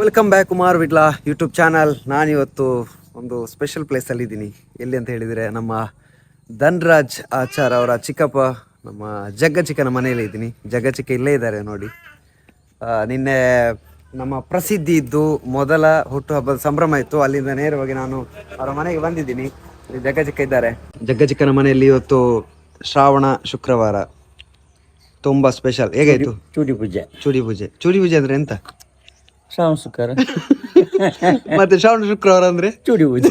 Welcome back Kumar Vitla YouTube channel ನಾನಿವತ್ತು ಒಂದು special ಪ್ಲೇಸಲ್ಲಿ ಇದ್ದೀನಿ ಎಲ್ಲಿ ಅಂತ ಹೇಳಿದರೆ ನಮ್ಮ ಧನ್ರಾಜ್ ಆಚಾರ್ ಅವರ ಚಿಕ್ಕಪ್ಪ ನಮ್ಮ ಜಗ್ಗ ಚಿಕ್ಕನ ಮನೆಯಲ್ಲಿ ಇದ್ದೀನಿ ಜಗ್ಗ ಚಿಕ್ಕ ಇಲ್ಲೇ ಇದ್ದಾರೆ ನೋಡಿ. ನಿನ್ನೆ ನಮ್ಮ ಪ್ರಸಿದ್ಧಿ ಇದ್ದು ಮೊದಲ ಹುಟ್ಟುಹಬ್ಬದ ಸಂಭ್ರಮ ಇತ್ತು. ಅಲ್ಲಿಂದ ನೇರವಾಗಿ ನಾನು ಅವರ ಮನೆಗೆ ಬಂದಿದ್ದೀನಿ. ಜಗ್ಗ ಚಿಕ್ಕ ಇದ್ದಾರೆ. ಜಗ್ಗ ಚಿಕ್ಕನ ಮನೆಯಲ್ಲಿ ಇವತ್ತು ಶ್ರಾವಣ ಶುಕ್ರವಾರ. ತುಂಬಾ ಸ್ಪೆಷಲ್ ಹೇಗಾಯ್ತು? ಚೂಡಿ ಪೂಜೆ. ಚೂಡಿ ಪೂಜೆ. ಚೂಡಿ ಪೂಜೆ ಅಂದ್ರೆ ಎಂತ? ಶ್ರಾವಣ ಶುಕ್ರವಾರ ಮತ್ತೆ ಶ್ರಾವಣ ಶುಕ್ರವಾರ ಅಂದ್ರೆ? ಚೂಡಿ ಪೂಜೆ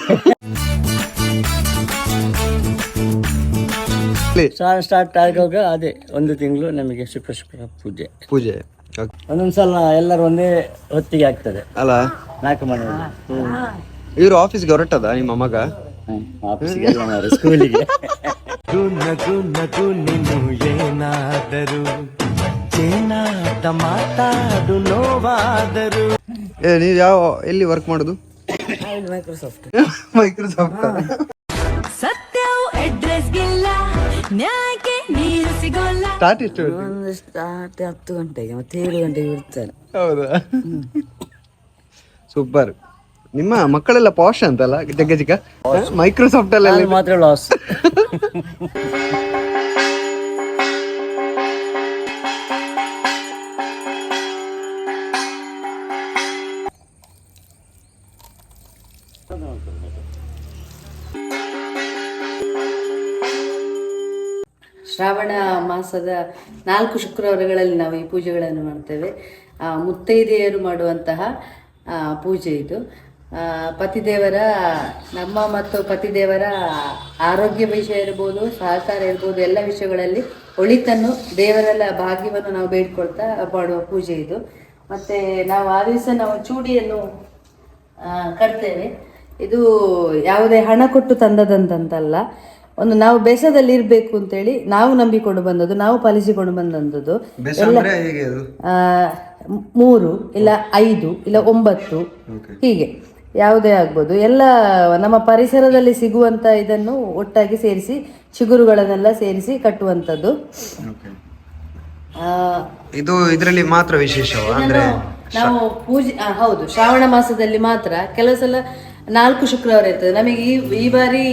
ಶ್ರಾವಣ ಸ್ಟಾರ್ಟ್ ಆಗುವಾಗ ಅದೇ ಒಂದು ತಿಂಗಳು ನಮಗೆ ಶುಕ್ರ ಶುಕ್ರ ಪೂಜೆ. ಪೂಜೆ. ಒಂದೊಂದ್ಸಲ ಎಲ್ಲರೂ ಒಂದೇ ಹೊತ್ತಿಗೆ ಆಗ್ತದೆ. ಅಲ್ಲ? ನಾಲ್ಕು ಮನೆ ಇವರು ಆಫೀಸ್ಗೆ ಹೊರಟದ ನಿಮ್ಮ ಮಗ? ಆಫೀಸ್ಗೆ ಸ್ಕೂಲಿಗೆ ಗುಣ ಗುಣ ನೀನು ಏನಾದರೂ. ಚೇನಾಟ ಮಾತಾಡು ನೋವಾದರೂ. ಏ, ನೀವು ಯಾವ ಎಲ್ಲಿ ವರ್ಕ್ ಮಾಡೋದು? ಮೈಕ್ರೋಸಾಫ್ಟ್ ಮೈಕ್ರೋಸಾಫ್ಟ್ ಸತ್ಯವು ಅಡ್ರೆಸ್ಗಿಲ್ಲ ನ್ಯಾಯಕ್ಕೆ ನೀರು ಸಿಗೋಲ್ಲ. ಸ್ಟಾರ್ಟ್ ಎಷ್ಟು ಸ್ಟಾರ್ಟ್ ಹತ್ತು ಗಂಟೆಗೆ ಮತ್ತೆ ಏಳು ಗಂಟೆಗೆ ಇರ್ತಾರೆ. ಹೌದಾ? ಸೂಪರ್ ನಿಮ್ಮ ಮಕ್ಕಳೆಲ್ಲ ಪಾಶ್ ಅಂತಲ್ಲ ಜಗ್ಗ ಚಿಕ್ಕ? ಮೈಕ್ರೋಸಾಫ್ಟ್ ಅಲ್ಲಿ ಮಾತ್ರ ಲಾಸ್ ಶ್ರಾವಣ ಮಾಸದ ನಾಲ್ಕು ಶುಕ್ರವಾರಗಳಲ್ಲಿ ನಾವು ಈ ಪೂಜೆಗಳನ್ನು ಮಾಡ್ತೇವೆ. ಮುತ್ತೈದೆಯರು ಮಾಡುವಂತಹ ಪೂಜೆ ಇದು. ಪತಿದೇವರ, ನಮ್ಮ ಮತ್ತು ಪತಿದೇವರ ಆರೋಗ್ಯ ವಿಷಯ ಇರ್ಬೋದು, ಸಹಕಾರ ಇರ್ಬೋದು, ಎಲ್ಲ ವಿಷಯಗಳಲ್ಲಿ ಒಳಿತನ್ನು, ದೇವರೆಲ್ಲ ಭಾಗ್ಯವನ್ನು ನಾವು ಬೇಡ್ಕೊಳ್ತಾ ಮಾಡುವ ಪೂಜೆ ಇದು. ಮತ್ತು ನಾವು ಆ ದಿವಸ ನಾವು ಚೂಡಿಯನ್ನು ಕಟ್ತೇವೆ. ಇದು ಯಾವುದೇ ಹಣ ಕೊಟ್ಟು ತಂದದಂತಲ್ಲ ಒಂದು ನಾವು ಬೇಸದಲ್ಲಿ ಇರಬೇಕು ಅಂತೇಳಿ ನಾವು ನಂಬಿಕೊಂಡು ಬಂದದ್ದು ನಾವು ಪಾಲಿಸಿಕೊಂಡು ಬಂದದ್ದು ಎಲ್ಲ ಆ, ಮೂರು ಇಲ್ಲ ಐದು ಇಲ್ಲ ಒಂಬತ್ತು ಹೀಗೆ. ಯಾವುದೇ ಆಗ್ಬೋದು. ಎಲ್ಲ ನಮ್ಮ ಪರಿಸರದಲ್ಲಿ ಸಿಗುವಂತ ಇದನ್ನು ಒಟ್ಟಾಗಿ ಸೇರಿಸಿ ಚಿಗುರುಗಳನ್ನೆಲ್ಲ ಸೇರಿಸಿ ಕಟ್ಟುವಂಥದ್ದು. ಆ, ಇದು ಇದರಲ್ಲಿ ಮಾತ್ರ ವಿಶೇಷವ? ಅಂದ್ರೆ ನಾವು ಪೂಜೆ ಹೌದು. ಶ್ರಾವಣ ಮಾಸದಲ್ಲಿ ಮಾತ್ರ ಕೆಲವು ಸಲ ನಾಲ್ಕು ಶುಕ್ರವಾರ ಇರ್ತದೆ. ನಮಗೆ ಈ ಈ ಬಾರಿ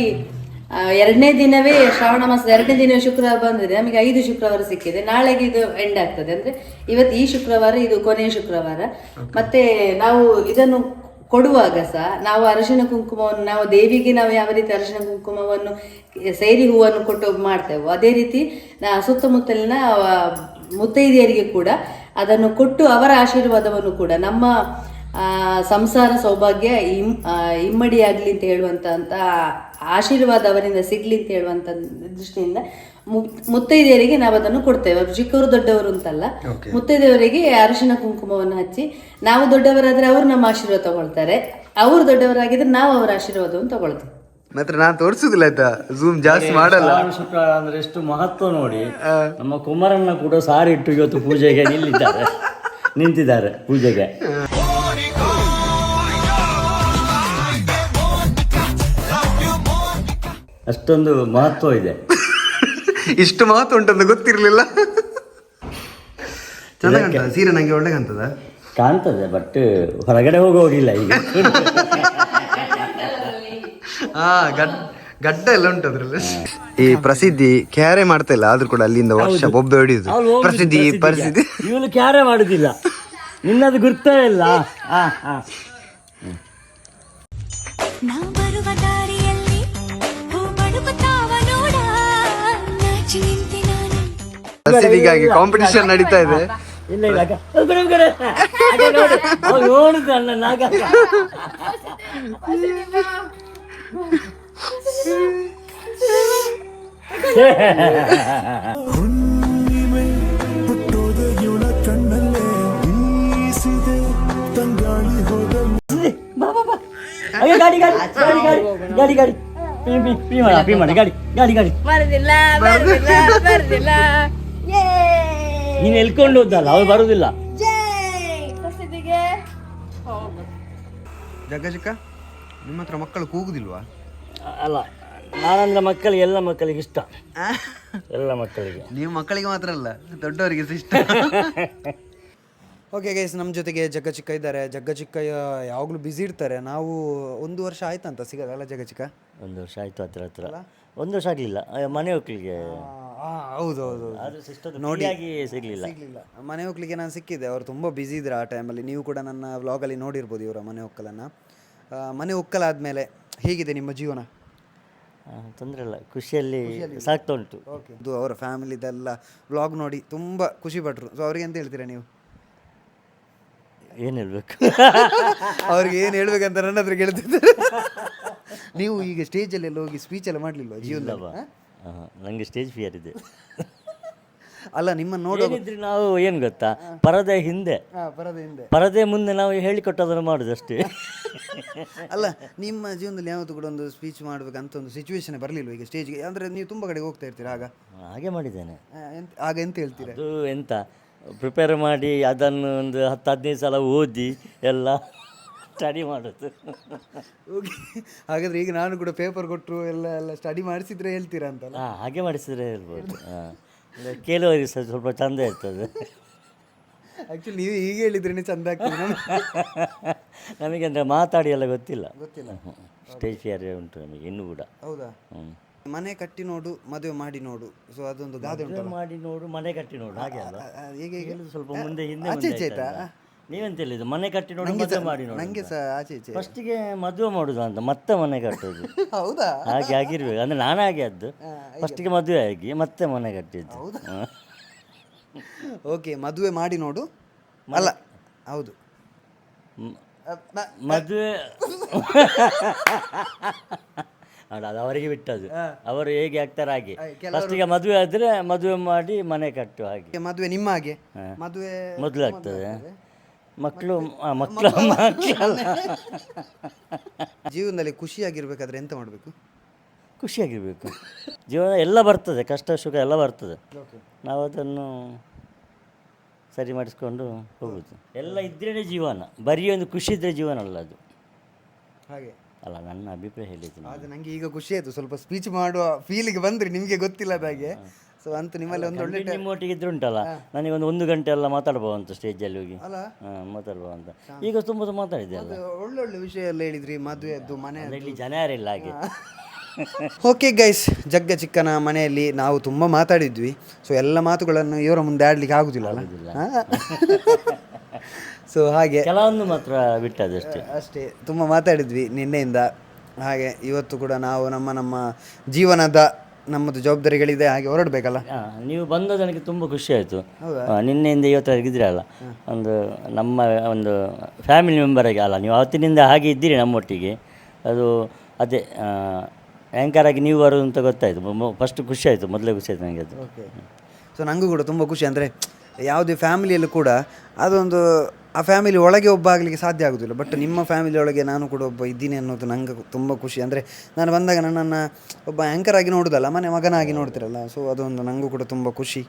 ಎರಡನೇ ದಿನವೇ ಶ್ರಾವಣ ಮಾಸದ ಎರಡನೇ ದಿನ ಶುಕ್ರವಾರ ಬಂದಿದೆ. ನಮಗೆ ಐದು ಶುಕ್ರವಾರ ಸಿಕ್ಕಿದೆ. ನಾಳೆಗೆ ಇದು ಎಂಡ್ ಆಗ್ತದೆ. ಅಂದ್ರೆ ಇವತ್ತು ಈ ಶುಕ್ರವಾರ ಇದು ಕೊನೆಯ ಶುಕ್ರವಾರ. ಮತ್ತೆ ನಾವು ಇದನ್ನು ಕೊಡುವಾಗ ಸಹ ನಾವು ಅರಶಿನ ಕುಂಕುಮವನ್ನು ನಾವು ದೇವಿಗೆ ನಾವು ಯಾವ ರೀತಿ ಅರಶಿನ ಕುಂಕುಮವನ್ನು ಸೇರಿ ಹೂವನ್ನು ಕೊಟ್ಟು ಮಾಡ್ತೇವೋ ಅದೇ ರೀತಿ ನಾ ಸುತ್ತಮುತ್ತಲಿನ ಮುತ್ತೈದೆಯರಿಗೆ ಕೂಡ ಅದನ್ನು ಕೊಟ್ಟು ಅವರ ಆಶೀರ್ವಾದವನ್ನು ಕೂಡ ನಮ್ಮ ಸಂಸಾರ ಸೌಭಾಗ್ಯ ಇಮ್ ಇಮ್ಮಡಿ ಇಮ್ಮಡಿಯಾಗಲಿ ಅಂತ ಹೇಳುವಂಥ ಅಂತ ಆಶೀರ್ವಾದ ಅವರಿಂದ ಸಿಗ್ಲಿ ಅಂತ ಹೇಳುವಂತ ದೃಷ್ಟಿಯಿಂದ ಮು- ಮುತ್ತೈದೆಯರಿಗೆ ನಾವು ಅದನ್ನು ಕೊಡ್ತೇವೆ. ಅವರು ಚಿಕ್ಕವರು ದೊಡ್ಡವರು ಅಂತಲ್ಲ. ಮುತ್ತೈದೆಯವರಿಗೆ ಅರಿಶಿನ ಕುಂಕುಮವನ್ನು ಹಚ್ಚಿ ನಾವು ದೊಡ್ಡವರಾದರೆ ಅವರು ನಮ್ಮ ಆಶೀರ್ವಾದ ತಗೊಳ್ತಾರೆ. ಅವರು ದೊಡ್ಡವರಾಗಿದ್ರೆ ನಾವು ಅವರ ಆಶೀರ್ವಾದವನ್ನು ತಗೊಳ್ತೇವೆ. ಮಾತ್ರ ನಾನು ತೋರಿಸುದಿಲ್ಲ ಆಯ್ತಾ? ಝೂಮ್ ಜಾಸ್ತಿ ಮಾಡಲ್ಲ. ಶುಕ್ರವಾರ ಅಂದ್ರೆ ಎಷ್ಟು ಮಹತ್ವ ನೋಡಿ. ನಮ್ಮ ಕುಮಾರಣ್ಣ ಕೂಡ ಸಾರಿ ಇಟ್ಟು ಇವತ್ತು ಪೂಜೆಗೆ ನಿಲ್ಲಿದ್ದಾರೆ. ನಿಂತಿದ್ದಾರೆ ಪೂಜೆಗೆ. ಅಷ್ಟೊಂದು ಮಹತ್ವ ಇದೆ. ಇಷ್ಟು ಮಹತ್ವ ಉಂಟಂತ ಗೊತ್ತಿರ್ಲಿಲ್ಲ. ಸೀರೆ ನಂಗೆ ಒಳ್ಳೆ ಕಾಣ್ತದ ಕಾಣ್ತದೆ ಬಟ್ ಹೊರಗಡೆ ಹೋಗೋಗಿಲ್ಲ ಈಗ. ಹಾ ಗಡ್ ಗಡ್ಡ ಎಲ್ಲ ಉಂಟು ಅದ್ರಲ್ಲಿ. ಈ ಪ್ರಸಿದ್ಧಿ ಕ್ಯಾರೆ ಮಾಡ್ತಾ ಇಲ್ಲ ಆದ್ರೂ ಕೂಡ ಅಲ್ಲಿಂದ ವರ್ಷ ಒಬ್ಬ ಹೊಡಿಯುದು. ಪ್ರಸಿದ್ಧಿ ಪರಿಸ್ಥಿತಿ. ಇವನು ಕ್ಯಾರೆ ಮಾಡುದಿಲ್ಲ. ನಿನ್ನದು ಗುರ್ತೇ ಇಲ್ಲ. ಹಾ ಹಾ ನಾ ಬರುವ ದಾರಿಯಲ್ಲಿ ಹೂ ಬಡುಕುತ್ತಾವ ನೋಡ. ನಾಚಿ ನಿಂತೆ ನಾನು. ಪ್ರಸಿದ್ಧಿಗಾಗಿ ಕಾಂಪಿಟಿಷನ್ ನಡೀತಾ ಇದೆ. ಇಲ್ಲ ಇಲ್ಲ ಅಕ್ಕ. ಅದು ಬಿಡು, ಬಿಡು. ಅಕ್ಕ ನೋಡು, ಅವ್ಳು ನೋಡುದು ಅಣ್ಣನ ಆಗ. ಹುಣ್ಣಿಮೆ ಅಯ್ಯೋ, ಗಾಡಿ ಗಾಡಿ ಗಾಡಿ ಗಾಡಿ ಗಾಡಿ ಗಾಡಿ. ಪಿ ಪಿ ಪಿ ಮಾಡ ಪಿ ಮಾಡ ಗಾಡಿ ಗಾಡಿ ಗಾಡಿ. ಬರುದಿಲ್ಲ ಬರುದಿಲ್ಲ ಬರುದಿಲ್ಲ. ನೀನು ಎಲ್ಕೊಂಡು ಹೋದಲ್ಲ ಅವ್ರು ಬರುದಿಲ್ಲ. ಜಗ್ಗಜಿಕ್ಕ ನಿಮ್ಮ ಹತ್ರ ಮಕ್ಕಳು ಕೂಗುದಿಲ್ವಾ? ಅಲ್ಲ ನಾನಂದ್ರೆ ಮಕ್ಕಳಿಗೆ ಎಲ್ಲ ಮಕ್ಕಳಿಗೆ ಇಷ್ಟ. ಎಲ್ಲ ಮಕ್ಕಳಿಗೆ. ನೀವು ಮಕ್ಕಳಿಗೆ ಮಾತ್ರ ಅಲ್ಲ ದೊಡ್ಡವರಿಗೆ ಸಹ ಇಷ್ಟ. ಓಕೆ ಗೈಸ್ ನಮ್ಮ ಜೊತೆಗೆ ಜಗ್ಗ ಚಿಕ್ಕ ಇದ್ದಾರೆ. ಜಗ್ಗ ಚಿಕ್ಕ ಯಾವಾಗಲೂ ಬ್ಯುಸಿ ಇರ್ತಾರೆ. ನಾವು ಒಂದು ವರ್ಷ ಆಯ್ತಂತ? ಸಿಗೋದಲ್ಲ ಜಗ್ಗ ಚಿಕ್ಕ? ಒಂದು ವರ್ಷ ಆಯಿತು ಹತ್ರ ಹತ್ರ. ಒಂದು ವರ್ಷ ಆಗಲಿಲ್ಲ. ಮನೆ ಹೋಗ್ಲಿಕ್ಕೆ ಹೌದು ಹೌದು ಆದರೂ ಸಿಸ್ಟರ್ ನೋಡಿಯಾಗಿ ಸಿಗಲಿಲ್ಲ. ಸಿಗ್ಲಿಲ್ಲ. ಮನೆ ಹೋಗ್ಲಿಕ್ಕೆ ನಾನು ಸಿಕ್ಕಿದ್ದೆ. ಅವ್ರು ತುಂಬ ಬ್ಯುಸಿ ಇದ್ರು ಆ ಟೈಮಲ್ಲಿ ನೀವು ಕೂಡ ನನ್ನ ವ್ಲಾಗಲ್ಲಿ ನೋಡಿರ್ಬೋದು ಇವರ ಮನೆ ಒಕ್ಕಲನ್ನು. ಮನೆ ಒಕ್ಕಲಾದ್ಮೇಲೆ ಹೇಗಿದೆ ನಿಮ್ಮ ಜೀವನ? ತೊಂದರೆ ಇಲ್ಲ. ಖುಷಿಯಲ್ಲಿ ಸಾಕ್ತಾ ಉಂಟು. ಓಕೆ ಅವರ ಫ್ಯಾಮಿಲಿದೆಲ್ಲ ವ್ಲಾಗ್ ನೋಡಿ ತುಂಬ ಖುಷಿ ಪಟ್ರು. ಸೊ ಅವ್ರಿಗೆ ಎಂತ ಹೇಳ್ತೀರಾ ನೀವು? ಏನು ಹೇಳಬೇಕು? ಅವ್ರಿಗೆ ಏನು ಹೇಳ್ಬೇಕಂತ ನನ್ನ ಹತ್ರ ಕೇಳ್ತಿದ್ದಾರೆ. ನೀವು ಈಗ ಸ್ಟೇಜಲ್ಲಿ ಎಲ್ಲ ಹೋಗಿ ಸ್ಪೀಚ್ ಎಲ್ಲ ಮಾಡಲಿಲ್ವ ಜೀವನದಲ್ಲಿ? ಹ? ನನಗೆ ಸ್ಟೇಜ್ ಫಿಯರ್ ಇದೆ. ಅಲ್ಲ ನಿಮ್ಮ ನೋಡೋ ಏನಿದ್ರೆ ನಾವು ಏನು ಗೊತ್ತಾ? ಪರದೆ ಹಿಂದೆ. ಹಾಂ ಬರದ ಹಿಂದೆ. ಪರದೆ ಮುಂದೆ ನಾವು ಹೇಳಿಕೊಟ್ಟದನ್ನು ಮಾಡೋದು ಅಷ್ಟೇ ಅಲ್ಲ ನಿಮ್ಮ ಜೀವನದಲ್ಲಿ ಯಾವತ್ತು ಕೂಡ ಒಂದು ಸ್ಪೀಚ್ ಮಾಡ್ಬೇಕಂತ ಒಂದು ಸಿಚುವೇಶನ್ ಬರಲಿಲ್ಲ ಈಗ ಸ್ಟೇಜ್ಗೆ ಅಂದರೆ ನೀವು ತುಂಬ ಕಡೆ ಹೋಗ್ತಾ ಇರ್ತೀರಾ ಆಗ? ಹಾಗೆ ಮಾಡಿದ್ದೇನೆ. ಆ, ಎಂತ ಆಗ ಎಂತ ಹೇಳ್ತೀರಾ? ಅದು ಎಂತ? ಪ್ರಿಪೇರ್ ಮಾಡಿ ಅದನ್ನು ಒಂದು ಹತ್ತು ಹದಿನೈದು ಸಲ ಓದಿ ಎಲ್ಲ ಸ್ಟಡಿ ಮಾಡೋದು. ಓಕೆ ಹಾಗಾದ್ರೆ ಈಗ ನಾನು ಕೂಡ ಪೇಪರ್ ಕೊಟ್ಟರು ಎಲ್ಲ ಎಲ್ಲ ಸ್ಟಡಿ ಮಾಡಿಸಿದ್ರೆ ಹೇಳ್ತೀರಾ ಅಂತಲ್ಲ? ಹಾಂ ಹಾಗೆ ಮಾಡಿಸಿದ್ರೆ ಹೇಳ್ಬೋದು. ಹಾಂ. ಕೇಳುವವರಿಗೆ ಸಹ ಸ್ವಲ್ಪ ಚಂದ ಇರ್ತದೆ. ಆ್ಯಕ್ಚುಲಿ ನೀವು ಈಗ ಹೇಳಿದ್ರೇನೆ ಚಂದ ಆಗ್ತದೆ ನಮಗೆ. ಅಂದರೆ ಮಾತಾಡಿ ಎಲ್ಲ ಗೊತ್ತಿಲ್ಲ. ಗೊತ್ತಿಲ್ಲ. ಸ್ಟೇಜ್ ಫಿಯರ್ ಉಂಟು ನಮಗೆ ಇನ್ನೂ ಕೂಡ. ಹೌದಾ? ಹ್ಞೂ ಮನೆ ಕಟ್ಟಿ ನೋಡು ಮದುವೆ ಮಾಡಿ ನೋಡು. ಸೊ ಅದೊಂದು ಗಾದೆ ಉಂಟು ಮಾಡಿ ನೋಡು ಮನೆ ಕಟ್ಟಿ ನೋಡು. ಹಾಗೆ ಅಲ್ಲ ಹೇಗೆ ಹೇಗೆ? ಹೇಳುದು ಸ್ವಲ್ಪ ಮುಂದೆ ಹಿಂದೆ ಆಚೆ ಈಚೆ ಆಯ್ತಾ? ನೀವೆಂತ ಹೇಳಿದ್ದು? ಮನೆ ಕಟ್ಟಿ ನೋಡು ನಂಗೆ ಮದುವೆ ಸಹ ಮಾಡಿ ನೋಡು ನಂಗೆ ಸಹ ಆಚೆ ಈಚೆ ಫಸ್ಟಿಗೆ ಮದುವೆ ಮಾಡುದು ಅಂತ ಮತ್ತೆ ಮನೆ ಕಟ್ಟೋದು. ಹೌದಾ? ಹಾಗೆ ಆಗಿರ್ಬೇಕು ಅಂದ್ರೆ ನಾನು ಹಾಗೆ ಆದ್ದು. ಫಸ್ಟಿಗೆ ಮದುವೆ ಆಗಿ ಮತ್ತೆ ಮನೆ ಕಟ್ಟಿದ್ದು. ಹ. ಓಕೆ ಮದುವೆ ಮಾಡಿ ನೋಡು. ಅಲ್ಲ ಹೌದು. ಮ್- ಅ, ನ- ಮದುವೆ ಅಲ್ಲ ಅದು ಅವರಿಗೆ ಬಿಟ್ಟದ್ದು. ಅವರು ಹೇಗೆ ಆಗ್ತಾರೆ ಹಾಗೆ ಫಸ್ಟಿಗೆ ಮದುವೆ ಆದ್ರೆ ಮದುವೆ ಮಾಡಿ ಮನೆ ಕಟ್ಟು ಹಾಗೆ. ಮದುವೆ ನಿಮ್ಮ ಹಾಗೆ. ಮದುವೆ ಮೊದಲು ಆಗ್ತದೆ. ಮಕ್ಕಳು ಮಕ್ಕಳು ಜೀವನದಲ್ಲಿ ಖುಷಿಯಾಗಿರ್ಬೇಕಾದ್ರೆ ಎಂತ ಮಾಡಬೇಕು? ಖುಷಿಯಾಗಿರ್ಬೇಕು. ಜೀವನ ಎಲ್ಲ ಬರ್ತದೆ ಕಷ್ಟ ಸುಖ ಎಲ್ಲ ಬರ್ತದೆ. ನಾವು ಅದನ್ನು ಸರಿ ಮಾಡಿಸ್ಕೊಂಡು ಹೋಗುದು. ಎಲ್ಲ ಇದ್ರೇ ಜೀವನ. ಬರೀ ಒಂದು ಖುಷಿ ಇದ್ರೆ ಜೀವನ ಅಲ್ಲ ಅದು. ಹಾಗೆ. ಅಲ್ಲ ನನ್ನ ಅಭಿಪ್ರಾಯ ಹೇಳಿದ್ದೀನಿ ಅದು ನನಗೆ ಈಗ ಖುಷಿ ಆಯಿತು. ಸ್ವಲ್ಪ ಸ್ಪೀಚ್ ಮಾಡುವ ಫೀಲಿಗೆ ಬಂದ್ರಿ ನಿಮಗೆ ಗೊತ್ತಿಲ್ಲದ ಹಾಗೆ. ಸೊ ಅಂತ ನಿಮ್ಮಲ್ಲಿ ಒಂದು ಒಳ್ಳೆ ನಿಮ್ಮ ಒಟ್ಟಿಗೆ ಇದ್ರುಂಟಲ್ಲ ನನಗೆ ಒಂದು ಒಂದು ಗಂಟೆ ಎಲ್ಲ ಮಾತಾಡ್ಬೋದು ಅಂತ ಸ್ಟೇಜಲ್ಲಿ ಹೋಗಿ? ಅಲ್ಲ. ಹಾಂ ಮಾತಾಡ್ಬೋದು ಅಂತ. ಈಗ ತುಂಬ ಮಾತಾಡಿದೆ ಅಲ್ಲ. ಒಳ್ಳೊಳ್ಳೆ ವಿಷಯ ಎಲ್ಲ ಹೇಳಿದ್ರಿ ಮದುವೆದ್ದು ಮನೆ ಇಲ್ಲಿ ಜನ ಯಾರಿಲ್ಲ ಹಾಗೆ. ಓಕೆ ಗೈಸ್ ಜಗ್ಗ ಚಿಕ್ಕನ ಮನೆಯಲ್ಲಿ ನಾವು ತುಂಬ ಮಾತಾಡಿದ್ವಿ. ಸೊ ಎಲ್ಲ ಮಾತುಗಳನ್ನು ಇವರ ಮುಂದೆ ಆಡ್ಲಿಕ್ಕೆ ಆಗುದಿಲ್ಲ ಅಲ್ಲ? ಸೊ ಹಾಗೆ. ಕೆಲವೊಂದು ಮಾತ್ರ ಬಿಟ್ಟದ್ದು ಅಷ್ಟೇ. ಅಷ್ಟೇ. ತುಂಬ ಮಾತಾಡಿದ್ವಿ ನಿನ್ನೆಯಿಂದ. ಹಾಗೆ ಇವತ್ತು ಕೂಡ ನಾವು ನಮ್ಮ ನಮ್ಮ ಜೀವನದ ನಮ್ಮದು ಜವಾಬ್ದಾರಿಗಳಿದೆ ಹಾಗೆ ಹೊರಡಬೇಕಲ್ಲ? ನೀವು ಬಂದ ನನಗೆ ತುಂಬ ಖುಷಿ ಆಯಿತು. ನಿನ್ನೆಯಿಂದ ಇವತ್ತವರೆಗೆ ಅಲ್ಲ. ಒಂದು ನಮ್ಮ ಒಂದು ಫ್ಯಾಮಿಲಿ ಮೆಂಬರಾಗಿ ಅಲ್ಲ ನೀವು ಅವತ್ತಿನಿಂದ ಹಾಗೆ ಇದ್ದೀರಿ ನಮ್ಮೊಟ್ಟಿಗೆ. ಅದು ಅದೇ ಆ್ಯಂಕರ್ ಆಗಿ ನೀವು ಬರೋದು ಅಂತ ಗೊತ್ತಾಯಿತು. ಫಸ್ಟ್ ಖುಷಿ ಆಯಿತು ಮೊದಲೇ ಖುಷಿ ಆಯಿತು ನನಗೆ ಅದು. ಓಕೆ ಸೊ ನನಗೂ ಕೂಡ ತುಂಬ ಖುಷಿ ಅಂದರೆ ಯಾವುದೇ ಫ್ಯಾಮಿಲಿಯಲ್ಲೂ ಕೂಡ ಅದೊಂದು ಆ ಫ್ಯಾಮಿಲಿ ಒಳಗೆ ಒಬ್ಬ ಆಗಲಿಕ್ಕೆ ಸಾಧ್ಯ ಆಗೋದಿಲ್ಲ. ಬಟ್ ನಿಮ್ಮ ಫ್ಯಾಮಿಲಿ ಒಳಗೆ ನಾನು ಕೂಡ ಒಬ್ಬ ಇದ್ದೀನಿ ಅನ್ನೋದು ನನಗೆ ತುಂಬ ಖುಷಿ. ಅಂದರೆ ನಾನು ಬಂದಾಗ ನನ್ನನ್ನು ಒಬ್ಬ ಆ್ಯಂಕರ್ ಆಗಿ ನೋಡೋದಲ್ಲ ಮನೆ ಮಗನಾಗಿ ನೋಡ್ತಿರಲ್ಲ. ಸೊ ಅದೊಂದು ನನಗೂ ಕೂಡ ತುಂಬ ಖುಷಿ.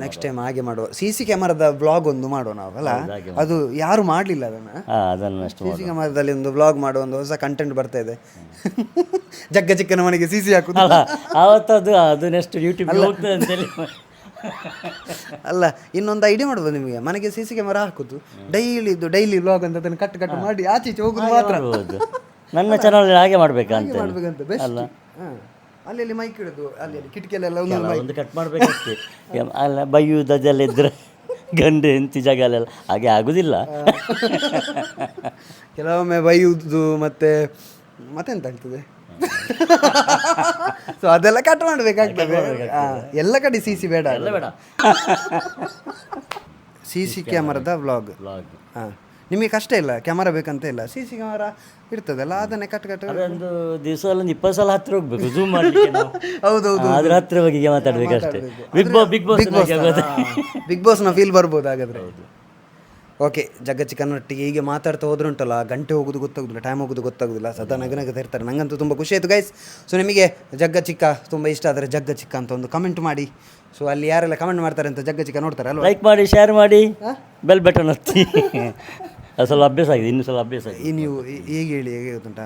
ನೆಕ್ಸ್ಟ್ ಟೈಮ್ ಹಾಗೆ ಮಾಡುವ. ಸಿ ಸಿ ಕ್ಯಾಮರಾದ ಬ್ಲಾಗ್ ಒಂದು ಮಾಡುವ ನಾವು ಅಲ್ಲ? ಅದು ಯಾರು ಮಾಡಲಿಲ್ಲ ಅದನ್ನು? ಸಿ ಸಿ ಕ್ಯಾಮರಾದಲ್ಲಿ ಒಂದು ಬ್ಲಾಗ್ ಮಾಡುವ ಒಂದು ಹೊಸ ಕಂಟೆಂಟ್ ಬರ್ತಾ ಇದೆ. ಜಗ್ಗ ಚಿಕ್ಕನ ಮನೆಗೆ ಸಿ ಸಿ ಹಾಕುದು. ಅವತ್ತದು ಅದು ನೆಕ್ಸ್ಟ್ ಯೂಟ್ಯೂಬ್ ಅಲ್ಲ ಇನ್ನೊಂದು ಐಡಿಯಾ ಮಾಡ್ಬೋದು ನಿಮಗೆ. ಮನೆಗೆ ಸಿ ಸಿ ಕ್ಯಾಮರಾ ಹಾಕುದು. ಡೈಲಿ ಇದು ಡೈಲಿ ವ್ಲಾಗ್ ಅಂತ ಅದನ್ನು ಕಟ್ ಕಟ್ ಮಾಡಿ ಆಚೆ ಈಚೆ ಹೋಗುದು ಮಾತ್ರ. ನನ್ನ ಚಾನಲ್ ಹಾಗೆ ಮಾಡ್ಬೇಕಂತ ಮಾಡ್ಬೇಕಂತ ಬೆಸ್ಟ್ ಅಲ್ಲಿ. ಅಲ್ಲಿ ಮೈಕ್ ಇಡುದು ಅಲ್ಲಿ ಕಿಟಕಿಯಲ್ಲೆಲ್ಲ ಒಂದು ಒಂದು ಕಟ್ ಮಾಡಬೇಕಷ್ಟೇ ಅಲ್ಲ ಬೈಯುವುದು ಅದೆಲ್ಲ ಇದ್ರೆ ಗಂಡು ಹೆಂಡತಿ ಜಾಗ ಅಲ್ಲೆಲ್ಲ ಹಾಗೆ ಆಗುದಿಲ್ಲ. ಕೆಲವೊಮ್ಮೆ ಬೈಯುದು ಮತ್ತೆ ಮತ್ತೆಂತ ಆಗ್ತದೆ? ಸೊ ಅದೆಲ್ಲ ಕಟ್ ಮಾಡ್ಬೇಕಾಗ್ತದೆ. ಎಲ್ಲ ಕಡೆ ಸಿ ಸಿ ಬೇಡ ಎಲ್ಲ ಬೇಡ. ಸಿ ಸಿ ಕ್ಯಾಮರಾದ ವ್ಲಾಗ್ ಬ್ಲಾಗ್ ಹಾಂ. ನಿಮಗೆ ಕಷ್ಟ ಇಲ್ಲ? ಕ್ಯಾಮರಾ ಬೇಕಂತ ಇಲ್ಲ? ಸಿ ಸಿ ಕ್ಯಾಮರಾ ಇರ್ತದಲ್ಲ ಅದನ್ನೇ ಕಟ್ ಕಟ್ ಒಂದು ದಿವಸ ಒಂದು ಇಪ್ಪತ್ತು ಸಲ ಹತ್ತಿರ ಹೋಗ್ಬೇಕು. ಝೂಮ್ ಮಾಡಲಿಕ್ಕೆ ನಾವು. ಹೌದೌದು. ಅದ್ರ ಹತ್ರ ಬಗ್ಗೆ ಮಾತಾಡ್ಬೇಕಷ್ಟೇ big boss big boss big ಬಾಸ್ನ feel ಬರ್ಬೋದು ಹಾಗಾದ್ರೆ ಓಕೆ ಜಗ್ಗ ಚಿಕ್ಕನೊಟ್ಟಿಗೆ ಹೀಗೆ ಮಾತಾಡ್ತಾ ಹೋದ್ರುಂಟಲ್ಲ ಗಂಟೆ ಹೋಗೋದು ಗೊತ್ತಾಗೋದಿಲ್ಲ ಟೈಮ್ ಹೋಗೋದು ಗೊತ್ತಾಗೋದಿಲ್ಲ ಸದಾ ನಗನಗದ ಇರ್ತಾರೆ ನಂಗಂತೂ ತುಂಬ ಖುಷಿ ಆಯಿತು ಗೈಸ್ ಸೊ ನಿಮಗೆ ಜಗ್ಗ ಚಿಕ್ಕ ತುಂಬ ಇಷ್ಟ ಆದರೆ ಜಗ್ಗ ಚಿಕ್ಕ ಅಂತ ಒಂದು ಕಮೆಂಟ್ ಮಾಡಿ. ಸೊ ಅಲ್ಲಿ ಯಾರೆಲ್ಲ ಕಮೆಂಟ್ ಮಾಡ್ತಾರೆ ಅಂತ ಜಗ್ಗ ಚಿಕ್ಕ ನೋಡ್ತಾರೆ ಅಲ್ವಾ? ಲೈಕ್ ಮಾಡಿ ಶೇರ್ ಮಾಡಿ. ಬೆಲ್ ಬಟನ್ ಒತ್ತಿ ಅದು ಸ್ವಲ್ಪ ಅಭ್ಯಾಸ ಆಗಿದೆ ಇನ್ನು ಸ್ವಲ್ಪ ಅಭ್ಯಾಸ ಆಗಿದೆ. ಈ ನೀವು ಈಗ ಹೇಗೆ ಹೇಳಿ ಹೇಗೆ ಗೊತ್ತುಂಟ?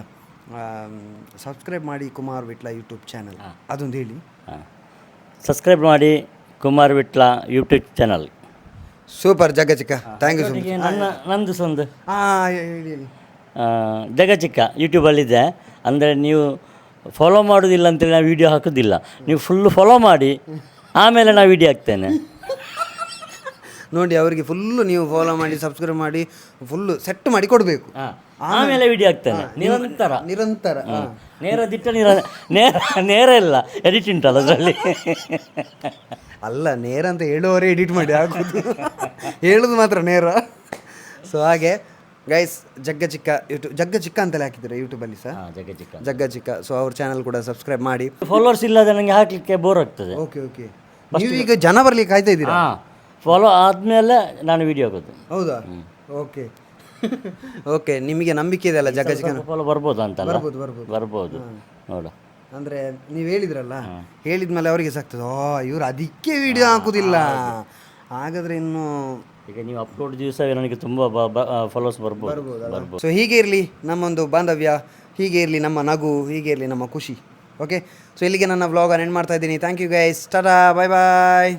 ಸಬ್ಸ್ಕ್ರೈಬ್ ಮಾಡಿ ಕುಮಾರ್ ವಿಟ್ಲ ಯೂಟ್ಯೂಬ್ ಚಾನಲ್ ಅದೊಂದು ಹೇಳಿ. ಹಾಂ. ಸಬ್ಸ್ಕ್ರೈಬ್ ಮಾಡಿ Kumar Vitla YouTube channel super ಜಗ ಚಿಕ್ಕ ಥ್ಯಾಂಕ್ ಯು ಸೊ ಮಚ್ ನನ್ನ ನಂದು ಜಗ ಹಾಂ ಹೇಳಿ ಹೇಳಿ ಜಗಚಿಕ್ಕ ಯೂಟ್ಯೂಬಲ್ಲಿದೆ ಅಂದರೆ ನೀವು ಫಾಲೋ ಮಾಡೋದಿಲ್ಲ ಅಂತೇಳಿ ನಾನು ವೀಡಿಯೋ ಹಾಕೋದಿಲ್ಲ. ನೀವು ಫುಲ್ಲು ಫಾಲೋ ಮಾಡಿ ಆಮೇಲೆ ನಾನು ವೀಡಿಯೋ ಹಾಕ್ತೇನೆ. ನೋಡಿ ಅವರಿಗೆ ಫುಲ್ಲು ನೀವು ಫಾಲೋ ಮಾಡಿ ಸಬ್ಸ್ಕ್ರೈಬ್ ಮಾಡಿ ಫುಲ್ಲು ಸೆಟ್ ಮಾಡಿ ಕೊಡಬೇಕು. ಆಮೇಲೆ ವಿಡಿಯೋ ಹಾಕ್ತೇನೆ. ನಿರಂತರ. ನಿರಂತರ. ನೇರ ದಿಟ್ಟ ನೀರ ನೇರ ನೇರ ಇಲ್ಲ ಎಡಿಟ್ ಉಂಟಲ್ಲ ಅದರಲ್ಲಿ. ಅಲ್ಲ ನೇರ ಅಂತ ಹೇಳುವವರೇ ಎಡಿಟ್ ಮಾಡಿ ಹಾಕೋದು ಹೇಳೋದು ಮಾತ್ರ ನೇರ. ಸೊ ಹಾಗೆ ಗೈಸ್ ಜಗ್ಗ ಚಿಕ್ಕ ಯೂಟ್ಯೂಬ್ ಜಗ್ಗ ಚಿಕ್ಕ ಅಂತಲೇ ಹಾಕಿದ್ದಾರೆ ಯೂಟ್ಯೂಬಲ್ಲಿ ಸಹ? ಜಗ್ಗ ಜಗಚಿಕ್ಕ ಜಗ್ಗ ಚಿಕ್ಕ. ಸೊ ಅವ್ರ ಚಾನಲ್ ಕೂಡ ಸಬ್ಸ್ಕ್ರೈಬ್ ಮಾಡಿ. ಫಾಲೋವರ್ಸ್ ಇಲ್ಲದೆ ನನಗೆ ಹಾಕಲಿಕ್ಕೆ ಬೋರ್ ಆಗ್ತದೆ. ಓಕೆ ಓಕೆ ನೀವು ಈಗ ಜನ ಬರ್ಲಿಕ್ಕೆ ಕಾಯ್ತಾ ಇದ್ದೀರಾ? ಫಾಲೋ ಆದಮೇಲೆ ನಾನು ವಿಡಿಯೋ ಹಾಕೋದು. ಹೌದಾ? ಓಕೆ ಓಕೆ ನಿಮಗೆ ನಂಬಿಕೆ ಇದೆ ಅಲ್ಲ ಜಗ ಜಗನ ಫಾಲೋ ಬರ್ಬೋದು ಅಂತಲ್ಲ? ಬರ್ಬೋದು ಬರ್ಬೋದು. ಬರ್ಬೋದು. ನೋಡು. ಅಂದ್ರೆ ನೀವು ಹೇಳಿದ್ರಲ್ಲ ಹೇಳಿದ್ಮೇಲೆ ಅವರಿಗೆ ಸಾಕ್ತದೆ. ಓ ಇವ್ರು ಅದಕ್ಕೆ ವಿಡಿಯೋ ಹಾಕುದಿಲ್ಲ. ಹಾಗಾದ್ರೆ ಇನ್ನು ಈಗ ನೀವು ಅಪ್ಲೋಡ್ ದಿವಸ ನನಗೆ ತುಂಬ ಫಾಲೋಸ್ ಬರ್ಬೋದು. ಬರ್ಬೋದು ಸೊ ಹೀಗೆ ಇರಲಿ ನಮ್ಮೊಂದು ಬಾಂಧವ್ಯ ಹೀಗೆ ಇರಲಿ ನಮ್ಮ ನಗು ಹೀಗೆ ಇರಲಿ ನಮ್ಮ ಖುಷಿ. ಓಕೆ ಸೊ ಇಲ್ಲಿಗೆ ನನ್ನ ವ್ಲಾಗ್ ಎಂಡ್ ಮಾಡ್ತಾ ಇದ್ದೀನಿ. Thank you guys tata bye bye